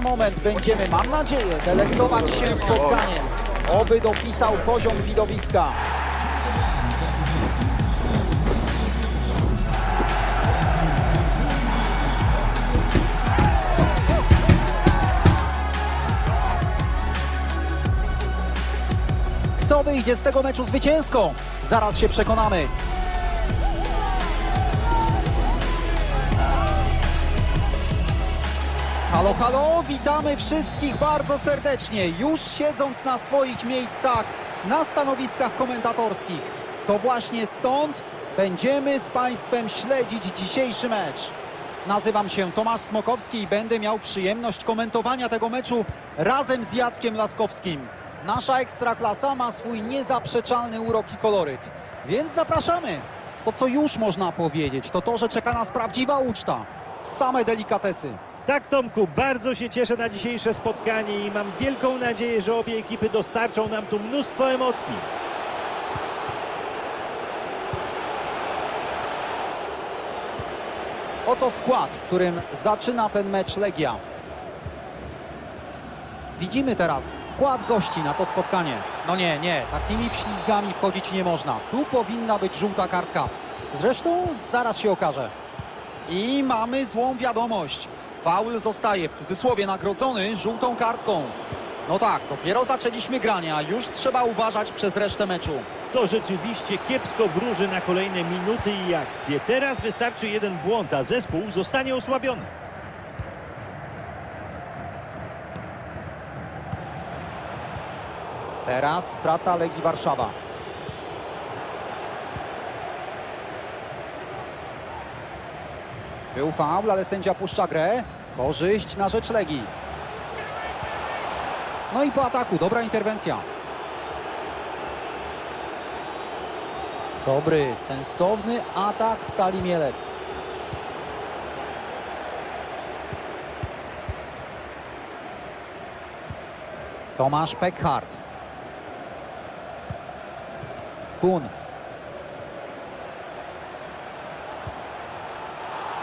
moment będziemy, mam nadzieję, delektować się spotkaniem. Oby dopisał poziom widowiska. Kto wyjdzie z tego meczu zwycięsko? Zaraz się przekonamy. Halo, halo, witamy wszystkich bardzo serdecznie. Już siedząc na swoich miejscach na stanowiskach komentatorskich. To właśnie stąd będziemy z Państwem śledzić dzisiejszy mecz. Nazywam się Tomasz Smokowski i będę miał przyjemność komentowania tego meczu razem z Jackiem Laskowskim. Nasza ekstraklasa ma swój niezaprzeczalny urok i koloryt, więc zapraszamy. To co już można powiedzieć, to to, że czeka nas prawdziwa uczta. Same delikatesy. Tak, Tomku, bardzo się cieszę na dzisiejsze spotkanie i mam wielką nadzieję, że obie ekipy dostarczą nam tu mnóstwo emocji. Oto skład, w którym zaczyna ten mecz Legia. Widzimy teraz skład gości na to spotkanie. No nie, nie, takimi wślizgami wchodzić nie można. Tu powinna być żółta kartka. Zresztą zaraz się okaże. I mamy złą wiadomość. Faul zostaje w cudzysłowie nagrodzony żółtą kartką. No tak, dopiero zaczęliśmy granie, a już trzeba uważać przez resztę meczu. To rzeczywiście kiepsko wróży na kolejne minuty i akcje. Teraz wystarczy jeden błąd, a zespół zostanie osłabiony. Teraz strata Legii Warszawa. Był faul, ale sędzia puszcza grę. Korzyść na rzecz Legii. No i po ataku, dobra interwencja. Dobry, sensowny atak Stali Mielec. Tomasz Peckhardt. Kun.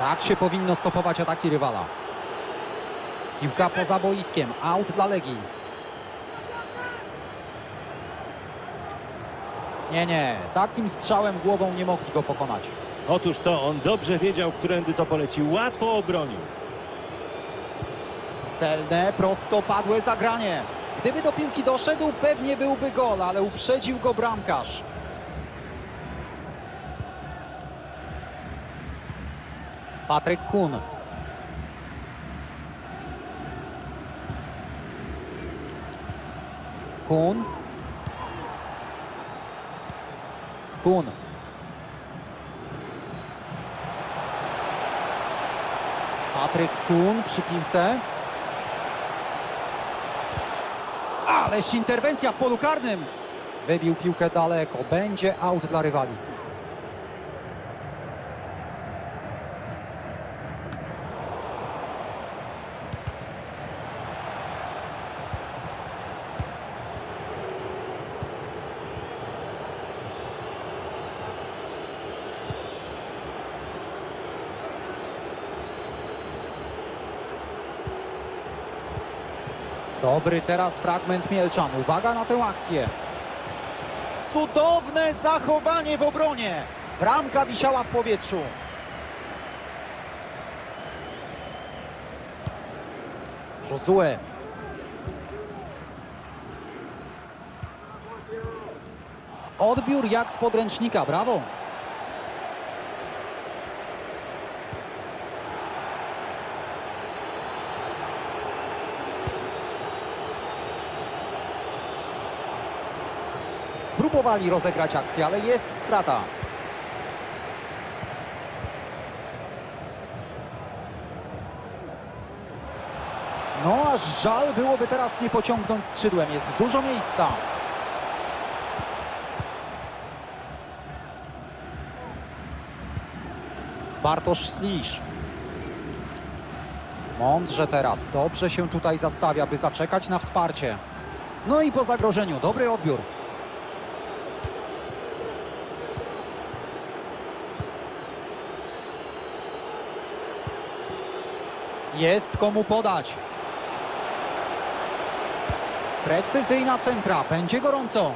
Tak się powinno stopować ataki rywala. Piłka poza boiskiem. Out dla Legii. Nie, nie. Takim strzałem głową nie mogli go pokonać. Otóż to on dobrze wiedział, którędy to poleci. Łatwo obronił. Celne, prostopadłe zagranie. Gdyby do piłki doszedł, pewnie byłby gol, ale uprzedził go bramkarz. Patryk Kun. Kun. Kun. Patryk Kun przy piłce. Ależ interwencja w polu karnym. Wybił piłkę daleko. Będzie aut dla rywali. Dobry teraz fragment Mielczan. Uwaga na tę akcję. Cudowne zachowanie w obronie. Bramka wisiała w powietrzu. Josue. Odbiór jak z podręcznika. Brawo. Próbowali rozegrać akcję, ale jest strata. No aż żal byłoby teraz nie pociągnąć skrzydłem. Jest dużo miejsca. Bartosz Slisz. Mądrze teraz. Dobrze się tutaj zastawia, by zaczekać na wsparcie. No i po zagrożeniu. Dobry odbiór. Jest komu podać. Precyzyjna centra, będzie gorąco.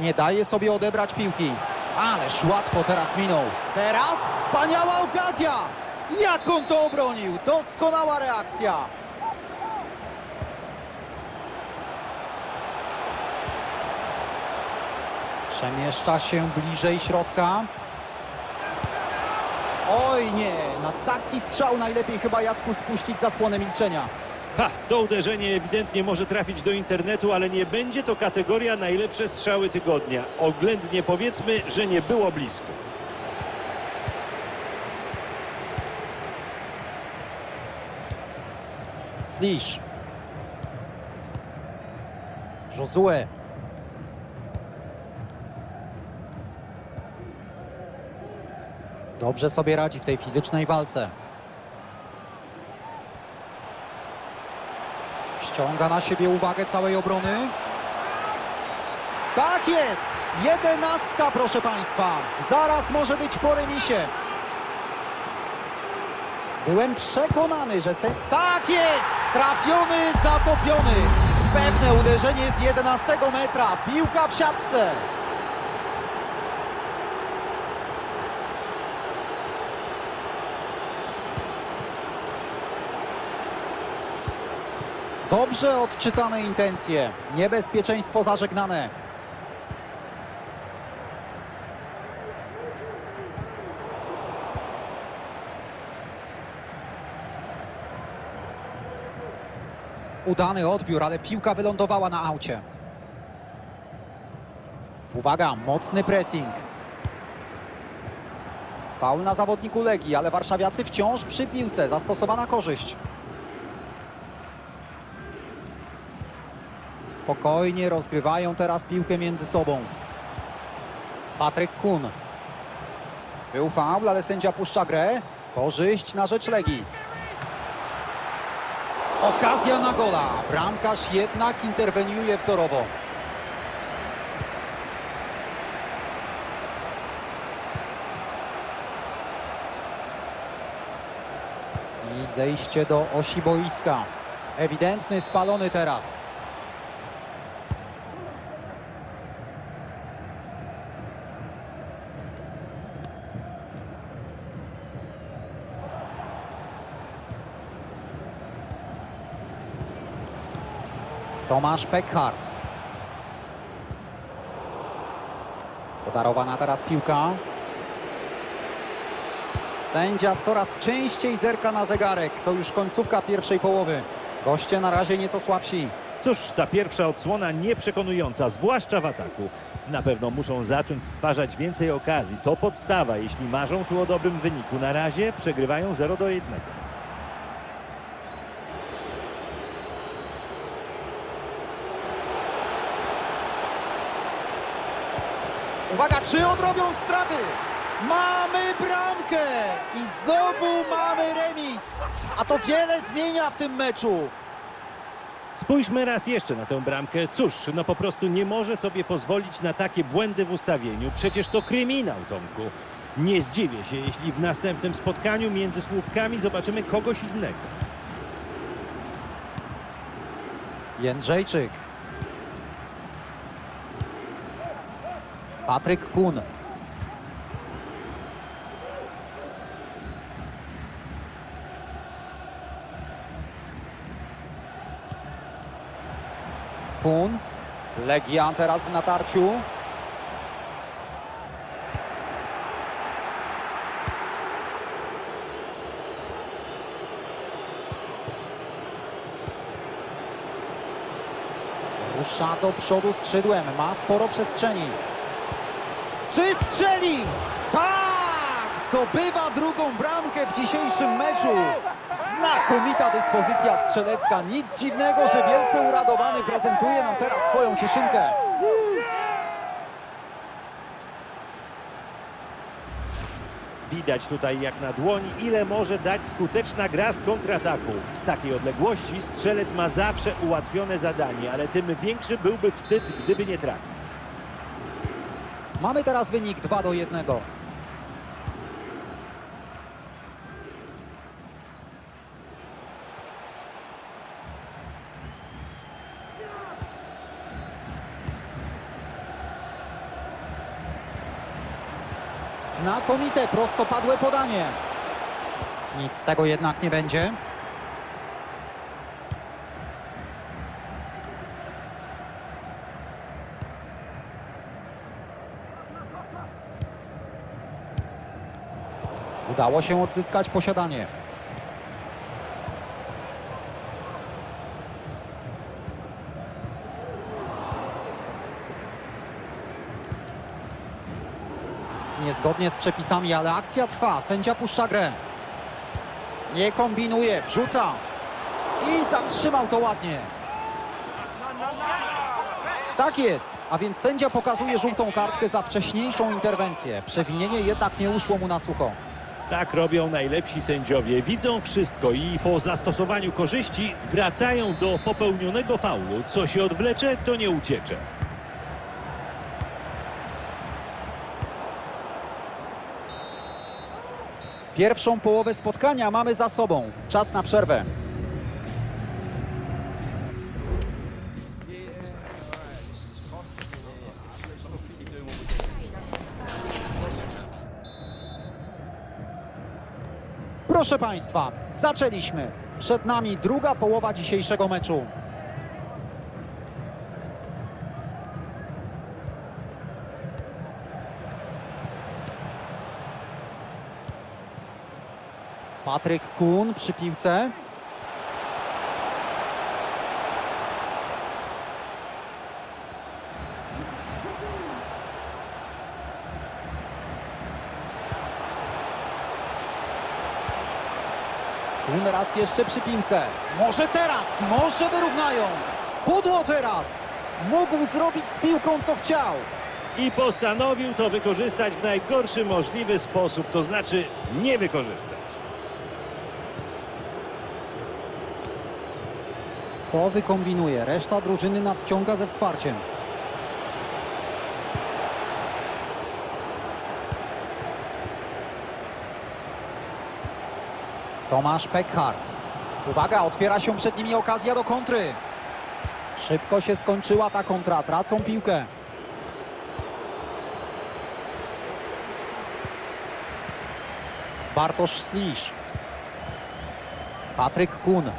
Nie daje sobie odebrać piłki. Ależ łatwo teraz minął. Teraz wspaniała okazja! Jak on to obronił? Doskonała reakcja. Przemieszcza się bliżej środka. Oj nie, na taki strzał najlepiej chyba Jacku spuścić zasłonę milczenia. Ha, to uderzenie ewidentnie może trafić do internetu, ale nie będzie to kategoria najlepsze strzały tygodnia. Oględnie powiedzmy, że nie było blisko. Slisz. Josue. Dobrze sobie radzi w tej fizycznej walce. Ściąga na siebie uwagę całej obrony. Tak jest! Jedenastka, proszę Państwa. Zaraz może być po remisie. Byłem przekonany, że se... Tak jest! Trafiony, zatopiony. Pewne uderzenie z 11 metra. Piłka w siatce. Dobrze odczytane intencje. Niebezpieczeństwo zażegnane. Udany odbiór, ale piłka wylądowała na aucie. Uwaga, mocny pressing. Faul na zawodniku Legii, ale warszawiacy wciąż przy piłce. Zastosowana korzyść. Spokojnie rozgrywają teraz piłkę między sobą. Patryk Kun. Był faul, ale sędzia puszcza grę. Korzyść na rzecz Legii. Okazja na gola. Bramkarz jednak interweniuje wzorowo. I zejście do osi boiska. Ewidentny spalony teraz. Tomasz Peckhardt. Podarowana teraz piłka. Sędzia coraz częściej zerka na zegarek. To już końcówka pierwszej połowy. Goście na razie nieco słabsi. Cóż, ta pierwsza odsłona nieprzekonująca, zwłaszcza w ataku. Na pewno muszą zacząć stwarzać więcej okazji. To podstawa, jeśli marzą tu o dobrym wyniku. Na razie przegrywają 0 do 1. Uwaga, czy odrobią straty? Mamy bramkę i znowu mamy remis. A to wiele zmienia w tym meczu. Spójrzmy raz jeszcze na tę bramkę. Cóż, no po prostu nie może sobie pozwolić na takie błędy w ustawieniu. Przecież to kryminał, Tomku. Nie zdziwię się, jeśli w następnym spotkaniu między słupkami zobaczymy kogoś innego. Jędrzejczyk. Patryk Kun. Kun. Legia teraz w natarciu. Rusza do przodu skrzydłem, ma sporo przestrzeni. Czy strzeli? Tak! Zdobywa drugą bramkę w dzisiejszym meczu. Znakomita dyspozycja strzelecka. Nic dziwnego, że wielce uradowany prezentuje nam teraz swoją cieszynkę. Widać tutaj jak na dłoni, ile może dać skuteczna gra z kontrataku. Z takiej odległości strzelec ma zawsze ułatwione zadanie, ale tym większy byłby wstyd, gdyby nie trafił. Mamy teraz wynik 2 do 1. Znakomite prostopadłe podanie. Nic z tego jednak nie będzie. Udało się odzyskać posiadanie. Niezgodnie z przepisami, ale akcja trwa. Sędzia puszcza grę. Nie kombinuje, wrzuca. I zatrzymał to ładnie. Tak jest, a więc sędzia pokazuje żółtą kartkę za wcześniejszą interwencję. Przewinienie jednak nie uszło mu na sucho. Tak robią najlepsi sędziowie. Widzą wszystko i po zastosowaniu korzyści wracają do popełnionego faulu. Co się odwlecze, to nie uciecze. Pierwszą połowę spotkania mamy za sobą. Czas na przerwę. Proszę Państwa, zaczęliśmy. Przed nami druga połowa dzisiejszego meczu. Patryk Kun przy piłce. Jeszcze przy piłce. Może teraz, może wyrównają. Pudło teraz. Mógł zrobić z piłką co chciał. I postanowił to wykorzystać w najgorszy możliwy sposób, to znaczy nie wykorzystać. Co wykombinuje? Reszta drużyny nadciąga ze wsparciem. Tomasz Peckhardt. Uwaga, otwiera się przed nimi okazja do kontry. Szybko się skończyła ta kontra, tracą piłkę. Bartosz Slisz. Patryk Kun.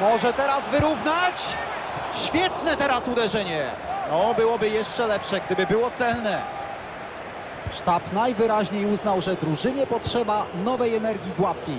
Może teraz wyrównać? Świetne teraz uderzenie. No, byłoby jeszcze lepsze, gdyby było celne. Sztab najwyraźniej uznał, że drużynie potrzeba nowej energii z ławki.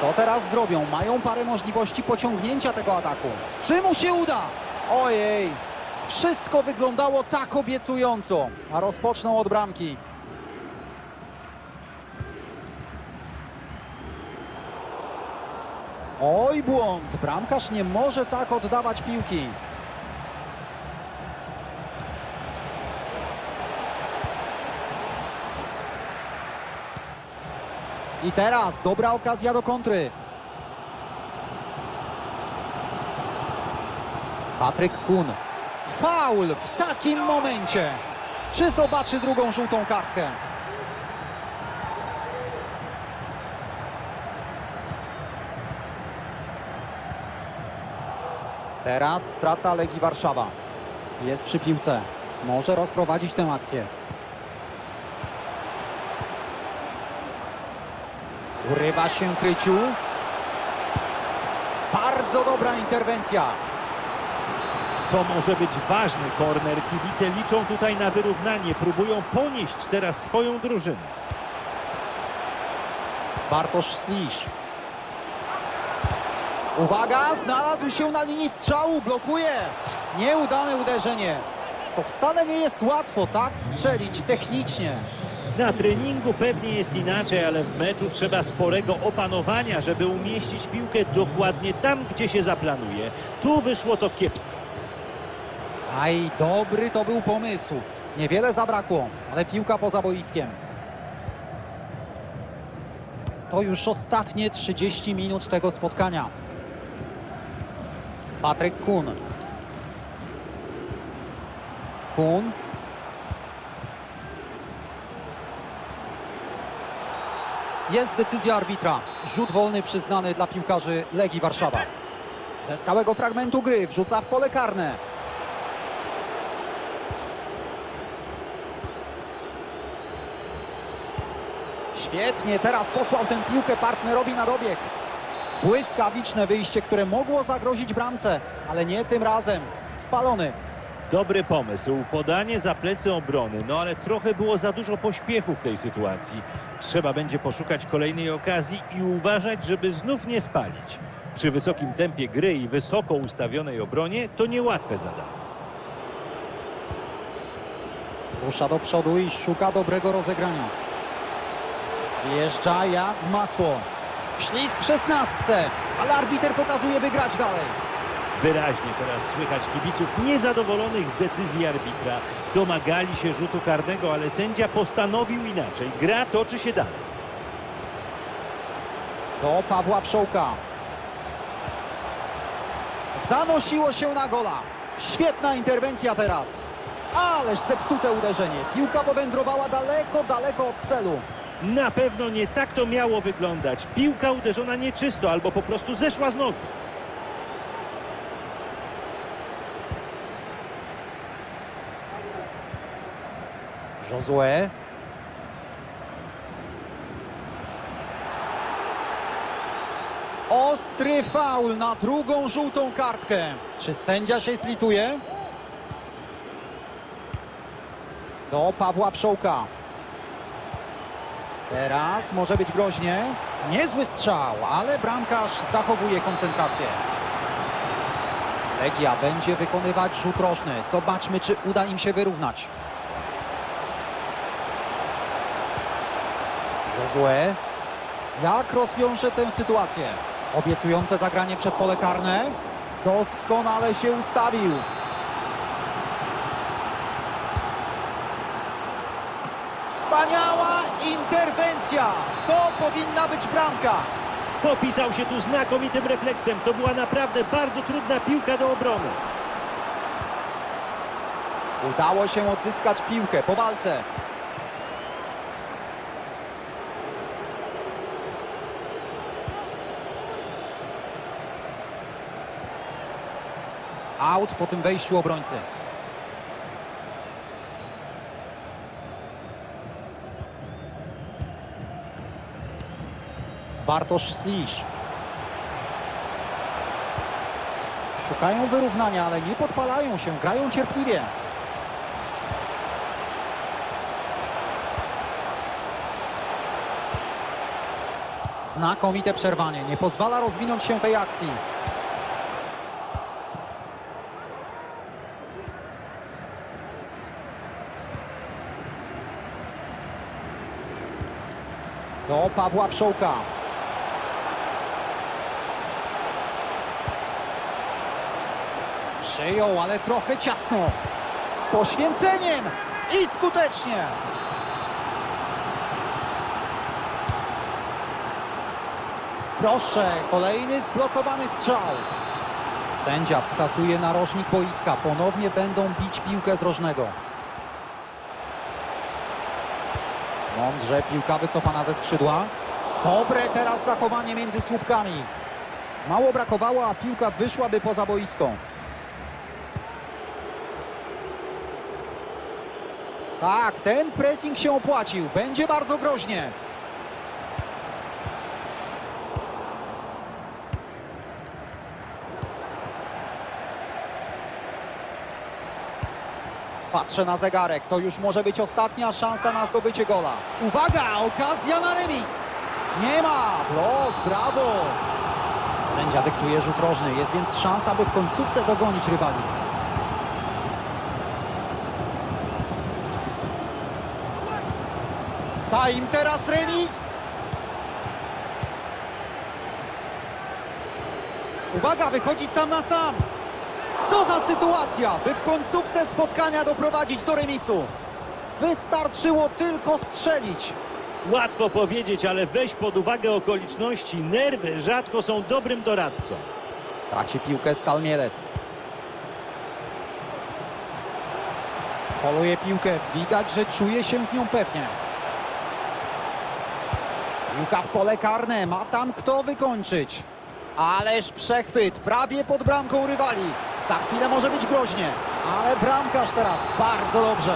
Co teraz zrobią? Mają parę możliwości pociągnięcia tego ataku. Czy mu się uda? Ojej, wszystko wyglądało tak obiecująco, a rozpoczną od bramki. Oj, błąd. Bramkarz nie może tak oddawać piłki. I teraz dobra okazja do kontry. Patryk Kun. Faul w takim momencie. Czy zobaczy drugą żółtą kartkę? Teraz strata Legii Warszawa. Jest przy piłce. Może rozprowadzić tę akcję. Urywa się Kryciu. Bardzo dobra interwencja. To może być ważny korner. Kibice liczą tutaj na wyrównanie. Próbują ponieść teraz swoją drużynę. Bartosz Slisz. Uwaga, znalazł się na linii strzału, blokuje. Nieudane uderzenie. To wcale nie jest łatwo tak strzelić technicznie. Na treningu pewnie jest inaczej, ale w meczu trzeba sporego opanowania, żeby umieścić piłkę dokładnie tam, gdzie się zaplanuje. Tu wyszło to kiepsko. Aj, dobry to był pomysł. Niewiele zabrakło, ale piłka poza boiskiem. To już ostatnie 30 minut tego spotkania. Patryk Kun. Kun. Jest decyzja arbitra. Rzut wolny przyznany dla piłkarzy Legii Warszawa. Ze stałego fragmentu gry wrzuca w pole karne. Świetnie, teraz posłał tę piłkę partnerowi na dobieg. Błyskawiczne wyjście, które mogło zagrozić bramce, ale nie tym razem. Spalony. Dobry pomysł, podanie za plecy obrony, no ale trochę było za dużo pośpiechu w tej sytuacji. Trzeba będzie poszukać kolejnej okazji i uważać, żeby znów nie spalić. Przy wysokim tempie gry i wysoko ustawionej obronie to niełatwe zadanie. Rusza do przodu i szuka dobrego rozegrania. Wjeżdża jak w masło. Wślizg w szesnastce, ale arbiter pokazuje, by grać dalej. Wyraźnie teraz słychać kibiców niezadowolonych z decyzji arbitra. Domagali się rzutu karnego, ale sędzia postanowił inaczej. Gra toczy się dalej. Do Pawła Wszołka. Zanosiło się na gola. Świetna interwencja teraz. Ależ zepsute uderzenie. Piłka powędrowała daleko, daleko od celu. Na pewno nie tak to miało wyglądać. Piłka uderzona nieczysto albo po prostu zeszła z nogi. Josue. Ostry faul na drugą żółtą kartkę. Czy sędzia się zlituje? Do Pawła Wszołka. Teraz może być groźnie. Niezły strzał, ale bramkarz zachowuje koncentrację. Legia będzie wykonywać rzut rożny. Zobaczmy, czy uda im się wyrównać. Josue. Jak rozwiąże tę sytuację? Obiecujące zagranie przed pole karne. Doskonale się ustawił. Wspaniała To powinna być bramka. Popisał się tu znakomitym refleksem. To była naprawdę bardzo trudna piłka do obrony. Udało się odzyskać piłkę po walce. Out po tym wejściu obrońcy. Bartosz Slisz. Szukają wyrównania, ale nie podpalają się, grają cierpliwie. Znakomite przerwanie, nie pozwala rozwinąć się tej akcji. Do Pawła Wszołka. Przyjął, ale trochę ciasno. Z poświęceniem i skutecznie. Proszę, kolejny zblokowany strzał. Sędzia wskazuje narożnik boiska. Ponownie będą bić piłkę z rożnego. Mądrze piłka wycofana ze skrzydła. Dobre teraz zachowanie między słupkami. Mało brakowało, a piłka wyszłaby poza boisko. Tak, ten pressing się opłacił. Będzie bardzo groźnie. Patrzę na zegarek. To już może być ostatnia szansa na zdobycie gola. Uwaga! Okazja na remis. Nie ma! Blok, brawo! Sędzia dyktuje rzut rożny. Jest więc szansa, by w końcówce dogonić rywali. A im teraz remis. Uwaga, wychodzi sam na sam. Co za sytuacja, by w końcówce spotkania doprowadzić do remisu. Wystarczyło tylko strzelić. Łatwo powiedzieć, ale weź pod uwagę okoliczności. Nerwy rzadko są dobrym doradcą. Traci piłkę Stal Mielec. Poluje piłkę. Widać, że czuje się z nią pewnie. Piłka w pole karne. Ma tam kto wykończyć. Ależ przechwyt. Prawie pod bramką rywali. Za chwilę może być groźnie. Ale bramkarz teraz bardzo dobrze.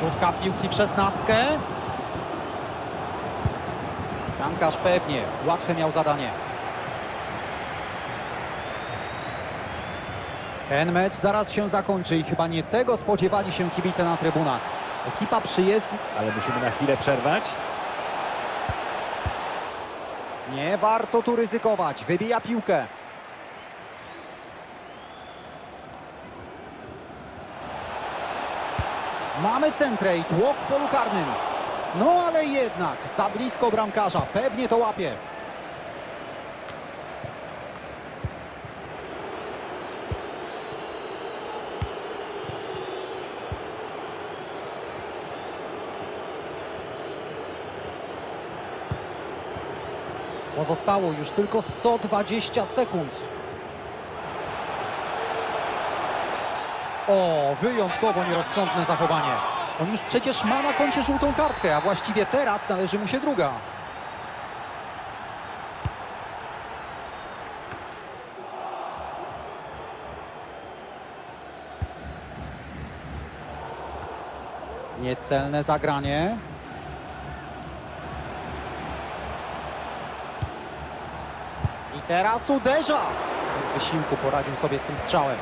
Szutka piłki przez nastkę. Bramkarz pewnie, łatwe miał zadanie. Ten mecz zaraz się zakończy i chyba nie tego spodziewali się kibice na trybunach. Ekipa przyjezdna... Ale musimy na chwilę przerwać. Nie warto tu ryzykować, wybija piłkę. Mamy centrę i tłok w polu karnym. No ale jednak za blisko bramkarza, pewnie to łapie. Pozostało już tylko 120 sekund. O, wyjątkowo nierozsądne zachowanie. On już przecież ma na koncie żółtą kartkę, a właściwie teraz należy mu się druga. Niecelne zagranie. I teraz uderza! Bez wysiłku poradził sobie z tym strzałem.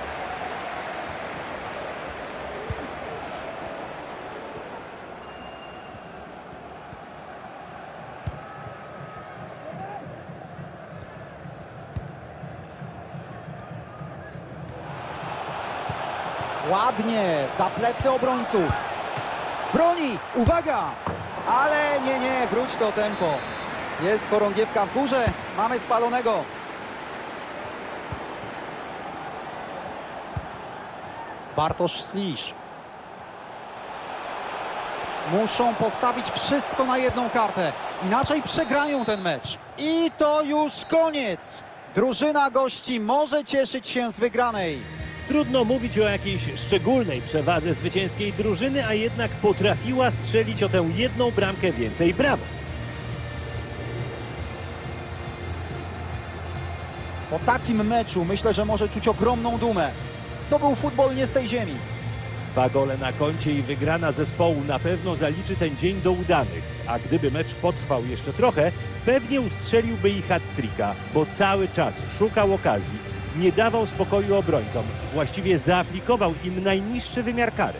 Ładnie, za plecy obrońców. Broni, uwaga! Ale nie, nie, wróć to tempo. Jest chorągiewka w górze, mamy spalonego. Bartosz Slisz. Muszą postawić wszystko na jedną kartę, inaczej przegrają ten mecz. I to już koniec. Drużyna gości może cieszyć się z wygranej. Trudno mówić o jakiejś szczególnej przewadze zwycięskiej drużyny, a jednak potrafiła strzelić o tę jedną bramkę więcej. Brawo! Po takim meczu myślę, że może czuć ogromną dumę. To był futbol nie z tej ziemi. Dwa gole na koncie i wygrana zespołu na pewno zaliczy ten dzień do udanych. A gdyby mecz potrwał jeszcze trochę, pewnie ustrzeliłby ich hat-tricka, bo cały czas szukał okazji, nie dawał spokoju obrońcom, właściwie zaaplikował im najniższy wymiar kary.